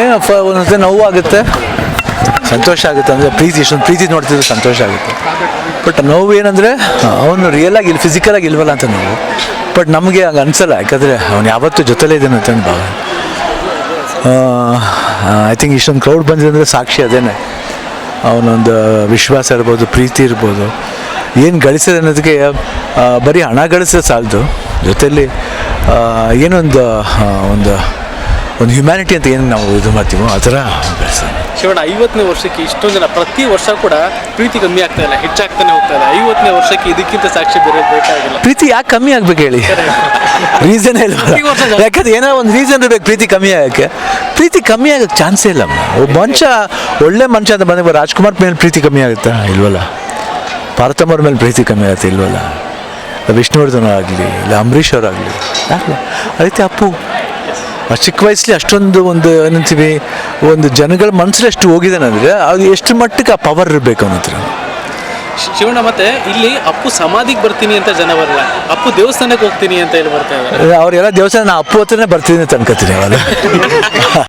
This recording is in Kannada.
ಏನಪ್ಪ ನೋವು ಆಗುತ್ತೆ. ಸಂತೋಷ ಆಗುತ್ತೆ. ಅಂದರೆ ಪ್ರೀತಿ ಇಷ್ಟೊಂದು ಪ್ರೀತಿ ನೋಡ್ತಿದ್ರೆ ಸಂತೋಷ ಆಗುತ್ತೆ. ಬಟ್ ನೋವು ಏನಂದರೆ, ಅವನು ರಿಯಲಾಗಿ ಇಲ್ಲಿ ಫಿಸಿಕಲಾಗಿ ಇಲ್ವಲ್ಲ ಅಂತ ನೋವು. ಬಟ್ ನಮಗೆ ಹಂಗೆ ಅನ್ಸಲ್ಲ. ಯಾಕಂದರೆ ಅವನು ಯಾವತ್ತೂ ಜೊತೆಲೇ ಇದ್ದಾನೆ ಅಂತ ಭಾವ ಐ ಥಿಂಕ್ ಇಷ್ಟೊಂದು ಕ್ರೌಡ್ ಬಂದಿದೆ ಅಂದರೆ ಸಾಕ್ಷಿ ಅದೇನೆ. ಅವನೊಂದು ವಿಶ್ವಾಸ ಇರ್ಬೋದು, ಪ್ರೀತಿ ಇರ್ಬೋದು. ಏನು ಗಳಿಸಿದೆ ಅನ್ನೋದಕ್ಕೆ ಬರೀ ಹಣ ಗಳಿಸಿದ್ರೆ ಸಾಲದು. ಜೊತೆಯಲ್ಲಿ ಏನೊಂದು ಒಂದು ಒಂದು ಹ್ಯುಮ್ಯಾನಿಟಿ ಅಂತ ಏನು ನಾವು ಇದು ಮಾಡ್ತೀವೋ ಆ ಥರ ಶಿವಣ್ಣ ಐವತ್ತನೇ ವರ್ಷಕ್ಕೆ ಇಷ್ಟೊಂದು ಜನ ಪ್ರತಿ ವರ್ಷ ಕೂಡ ಪ್ರೀತಿ ಕಮ್ಮಿ ಆಗ್ತಾ ಇಲ್ಲ ಹೆಚ್ಚಾಗ್ತಾನೆ ಹೋಗ್ತಾ ಇಲ್ಲ. ಐವತ್ತನೇ ವರ್ಷಕ್ಕೆ ಇದಕ್ಕಿಂತ ಸಾಕ್ಷಿ ಬೇರೆ ಬೇಕಾಗಿಲ್ಲ. ಪ್ರೀತಿ ಯಾಕೆ ಕಮ್ಮಿ ಆಗ್ಬೇಕು ಹೇಳಿ? ರೀಸನ್ ಇಲ್ಲ. ಯಾಕಂದ್ರೆ ಏನೋ ಒಂದು ರೀಸನ್ ಇರಬೇಕು ಪ್ರೀತಿ ಕಮ್ಮಿ ಆಗಕ್ಕೆ. ಪ್ರೀತಿ ಕಮ್ಮಿ ಆಗಕ್ಕೆ ಚಾನ್ಸೇ ಇಲ್ಲ ಒಬ್ಬ ಮನುಷ್ಯ ಒಳ್ಳೆ ಮನುಷ್ಯ ಅಂತ ಬಂದಾಗ ರಾಜ್ಕುಮಾರ್ ಮೇಲೆ ಪ್ರೀತಿ ಕಮ್ಮಿ ಆಗುತ್ತಾ ಇಲ್ವಲ್ಲ? ಪಾರ್ಥಮ್ಮವ್ರ ಮೇಲೆ ಪ್ರೀತಿ ಕಮ್ಮಿ ಆಗುತ್ತೆ ಇಲ್ವಲ್ಲ? ವಿಷ್ಣುವರ್ಧನ ಆಗಲಿ ಇಲ್ಲ ಅಂಬರೀಷ್ ಅವರಾಗಲಿ ಯಾಕೆ ಅದಕ್ಕೆ ಅಪ್ಪು. ಚಿಕ್ಕ ವಯಸ್ಸಲ್ಲಿ ಅಷ್ಟೊಂದು ಒಂದು ಏನಂತೀವಿ ಒಂದು ಜನಗಳ ಮನಸ್ಸಲ್ಲಿ ಅಷ್ಟು ಹೋಗಿದ್ದಾನೆ ಅಂದರೆ ಅದು ಎಷ್ಟು ಮಟ್ಟಕ್ಕೆ ಆ ಪವರ್ ಇರಬೇಕು ಅನ್ನೋದ್ರ ಶಿವಣ್ಣ ಮತ್ತೆ ಇಲ್ಲಿ ಅಪ್ಪು ಸಮಾಧಿಗೆ ಬರ್ತೀನಿ ಅಂತ ಜನ ಬರಲ್ಲ. ಅಪ್ಪು ದೇವಸ್ಥಾನಕ್ಕೆ ಹೋಗ್ತೀನಿ ಅಂತ ಹೇಳಿ ಬರ್ತಾ ಇದ್ದಾರೆ. ಅವರೆಲ್ಲ ದೇವಸ್ಥಾನ ನಾ ಅಪ್ಪು ಹತ್ರನೇ ಬರ್ತೀನಿ ಅಂತ ಅನ್ಕೋತೀನಿ ಅವೆಲ್ಲ